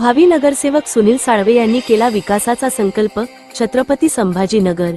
भावी नगरसेवक सुनील साळवे यांनी केला विकासाचा संकल्प छत्रपती संभाजीनगर.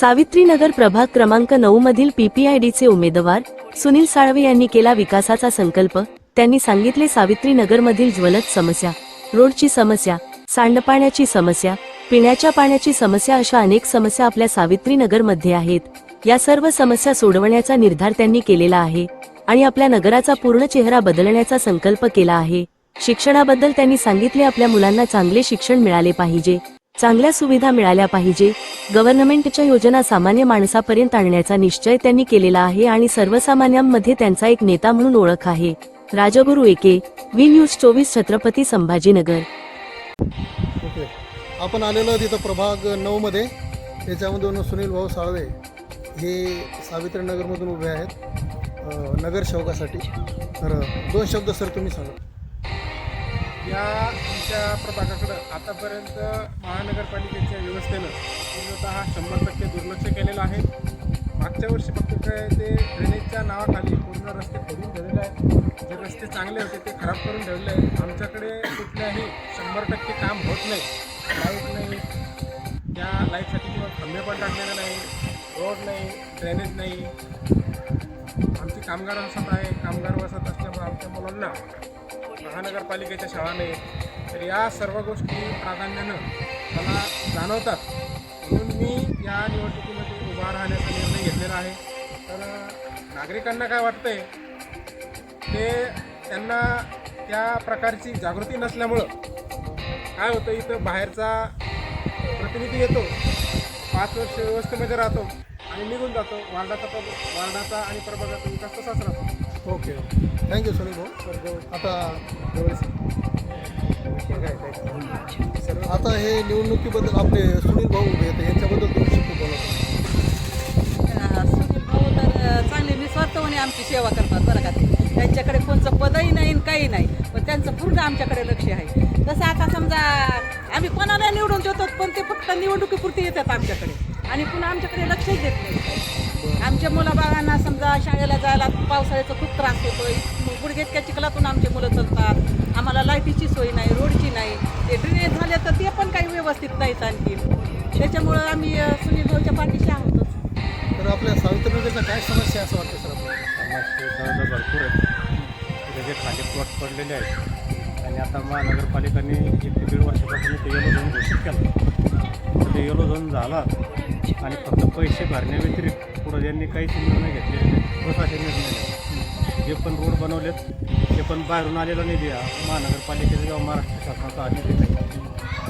सावित्रीनगर प्रभाग क्रमांक नऊ मधील पीपीआयडीचे उमेदवार सुनील साळवे यांनी केला विकासाचा संकल्प त्यांनी सांगितले सावित्रीनगर मधील ज्वलत समस्या रोडची समस्या सांडपाण्याची समस्या पिण्याच्या पाण्याची समस्या अशा अनेक समस्या आपल्या सावित्रीनगरमध्ये आहेत. या सर्व समस्या सोडवण्याचा निर्धार त्यांनी केलेला आहे आणि आपल्या नगराचा पूर्ण चेहरा बदलण्याचा संकल्प केला आहे. शिक्षणाबद्दल त्यांनी सांगितले आपल्या मुलांना चांगले शिक्षण मिळाले पाहिजे चांगल्या सुविधा मिळाल्या पाहिजे. गव्हर्नमेंटच्या योजना सामान्य माणसापर्यंत आणण्याचा निश्चय त्यांनी केलेला आहे आणि सर्वसामान्यांमध्ये त्यांचा एक नेता म्हणून ओळख आहे. राजगुरू एके व्ही न्यूज चोवीस छत्रपती संभाजीनगर. ओके. आपण आलेलो तिथं प्रभाग नऊमध्ये त्याच्यामधून सुनील भाऊ साळवे हे सावित्रीनगरमधून उभे आहेत. अ, नगरसेवकासाठी तर दोन शब्द सर तुम्ही सांगा. या आमच्या प्रभागाकडं आतापर्यंत महानगरपालिकेच्या व्यवस्थेनं पूर्णतः शंभर टक्के दुर्लक्ष केलेलं आहे. मागच्या वर्षी फक्त काय ते ड्रेनेजच्या नावाखाली पूर्ण रस्ते खोदून ठेवलेले आहेत. जे रस्ते चांगले होते ते खराब करून ठेवले आहेत. आमच्याकडे कुठल्याही शंभर टक्के काम होत नाही. लाइट नाही. त्या लाईटसाठी किंवा खंबे पण टाकलेले नाही. रोड नाही. ड्रेनेज नाही. आमची कामगार वसत आहे. कामगार वसत असल्यामुळे आमच्या मुलांना महानगरपालिकेच्या शाळा तर या सर्व गोष्टी प्राधान्यानं मला जाणवतात. म्हणून मी या निवडणुकीमध्ये उभा राहण्याचा निर्णय घेतलेला आहे. तर नागरिकांना काय वाटतंय? ते त्यांना त्या प्रकारची जागृती नसल्यामुळं काय होतं इथं? बाहेरचा प्रतिनिधी येतो. पाच वर्ष व्यवस्थेमध्ये राहतो आणि निघून जातो. वार्डाचा प्रभ वार्डाचा आणि प्रभागाचा विकास तसाच राहतो. ओके. थँक्यू सुनील भाऊ आता आता हे निवडणुकीबद्दल आपले सुनील भाऊ उभे आहेत यांच्याबद्दल तुम्ही शिकू बोला. सुनील भाऊ तर चांगले निस्वार्थपणे आमची सेवा करतात बरं का. ते त्यांच्याकडे कोणचं पदही नाही आणि काही नाही पण त्यांचं पूर्ण आमच्याकडे लक्ष आहे. तसं आता समजा आम्ही कोणाला निवडून देतो पण ते फक्त निवडणुकीपुरती येतात आमच्याकडे. आणि पुन्हा आमच्याकडे लक्षच देत नाही. आमच्या मुलाबाळांना समजा शाळेला जायला पावसाळ्याचा खूप त्रास होतोय. गुडघेटक्या चिखलातून आमचे मुलं चालतात. आम्हाला लाईटीची सोय नाही रोडची नाही. ते ड्रेनेज झाले तर ते पण काही व्यवस्थित नाहीत आणखी. त्याच्यामुळं आम्ही सुनील भाऊच्या पाठीशी आहोतच तर आपल्या सावित्रीनगरच्या काय समस्या असं वाटतं सर आपल्याला? भरपूर आहेत. त्याचे खाली प्लॉट पडलेले आहेत आणि आता महानगरपालिकाने एक ते दीड वर्षापासून ते येलो झोन घोषित केला. ते येलो झोन झाला आणि फक्त पैसे भरण्याव्यतिरिक्त पुढं यांनी काहीच निर्णय घेतलेले नाही प्रशासन निर्णय जे पण रोड बनवलेत. ते पण बाहेरून आलेला निधी आहे महानगरपालिकेचा किंवा महाराष्ट्र शासनाचा हा निधी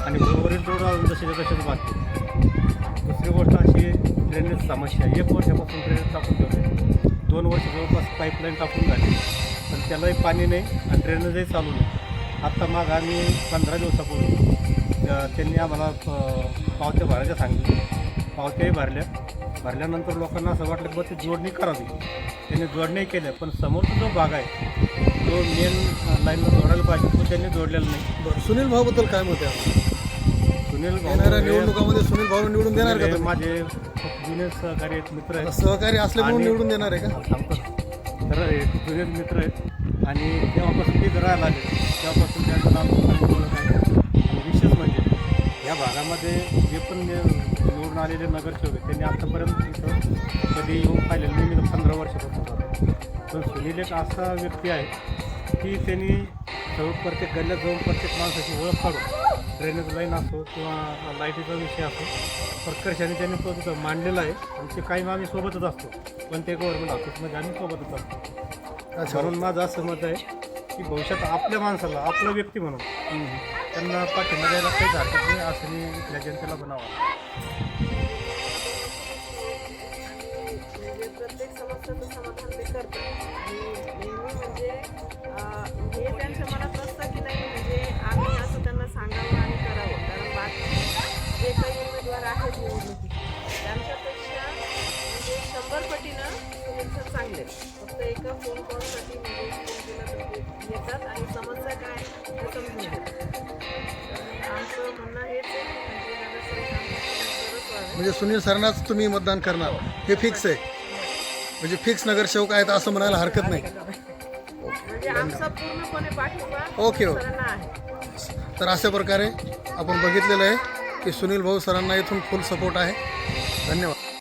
आणि उर्वरित रोड अजून जसे तसेच बाकी दुसरी गोष्ट अशी ड्रेनेज समस्या एक वर्षापासून ड्रेनेज टाकून ठेवले दोन वर्ष जवळपास पाईपलाईन टाकून झाली. पण त्यालाही पाणी नाही आणि ड्रेनेजही चालू नाही. आत्ता माग आम्ही पंधरा दिवसापूर्वी त्यांनी आम्हाला अ, पावत्या भरायच्या पावत्याही भरल्या. भरल्यानंतर लोकांना असं वाटलं की बा ती जोडणी करावी. त्यांनी जोडणी केल्या पण समोरचा जो भाग आहे तो मेन लाईनला जोडायला पाहिजे तो त्यांनी जोडलेला नाही. बरं सुनील भाऊबद्दल काय मत आहे? सुनील भाऊ येणाऱ्या हे- निवडणुकामध्ये सुनील भाऊ निवडून देणार का हे तुम्ही? माझे खूप जुने सहकारी आहेत मित्र आहेत. सहकारी असल्यामुळे आणि- निवडून देणार आहे का? सांगतो तर हे जुने मित्र आहेत. आणि जेव्हापासून ते करायला आले तेव्हापासून त्यांचं नाव खूप ओळख आहे. या भागामध्ये जे पण निवडून आलेले नगरसेवक आहेत त्यांनी आतापर्यंत इथं कधी येऊन पाहिलेलं नाही. मी पंधरा वर्षापासून. पण सुनील एक असा व्यक्ती आहे की त्यांनी सर्व प्रत्येक गल्ल्यात जाऊन प्रत्येक माणसाची ओळख काढून ड्रेनेज लाईन असो किंवा लाईटीचा विषय असो प्रकर्षाने त्यांनी तो तिथं मांडलेला आहे. आणि ते काही आम्ही सोबतच असतो. पण ते गव्हर्नमेंट ऑफिसमध्ये आम्ही सोबतच असतो. म्हणून माझं असं मत आहे की भविष्यात आपल्या माणसाला आपला व्यक्ती म्हणून त्यांना पाठिंबा द्यायला काहीच हरकत नाही असं मी इथल्या जनतेला बनावं. म्हणजे प्रत्येक समस्याचं समाधान ते करतात आणि नेहमी म्हणजे अं, हे त्यांच्या मनात असतं की नाही म्हणजे आम्ही असं त्यांना सांगावं आणि करावं. कारण बाकी जे काही उमेदवार आहेत निवडणुकीत त्यांच्यापेक्षा म्हणजे शंभर पटीनं सुनील सर चांगले आहेत. फक्त एका फोन कॉलसाठी म्हणजे फोन केला तर ते येतात आणि समस्या काय आहे ते समजून घेतात. आमचं म्हणणं हेच आहे की म्हणजे नगरसेवक आमचे सुनील सरच व्हावे. म्हणजे सुनील सरांनाच तुम्ही मतदान करणार. हे फिक्स आहे. म्हणजे फिक्स नगरसेवक आहेत असं म्हणायला हरकत नाही. म्हणजे आमचा पूर्णपणे पाठिंबा ओके, ओके. सरांना आहे. तर अशा प्रकारे आपण बघितलेलं आहे की सुनील भाऊ सरांना इथून फुल सपोर्ट आहे. धन्यवाद.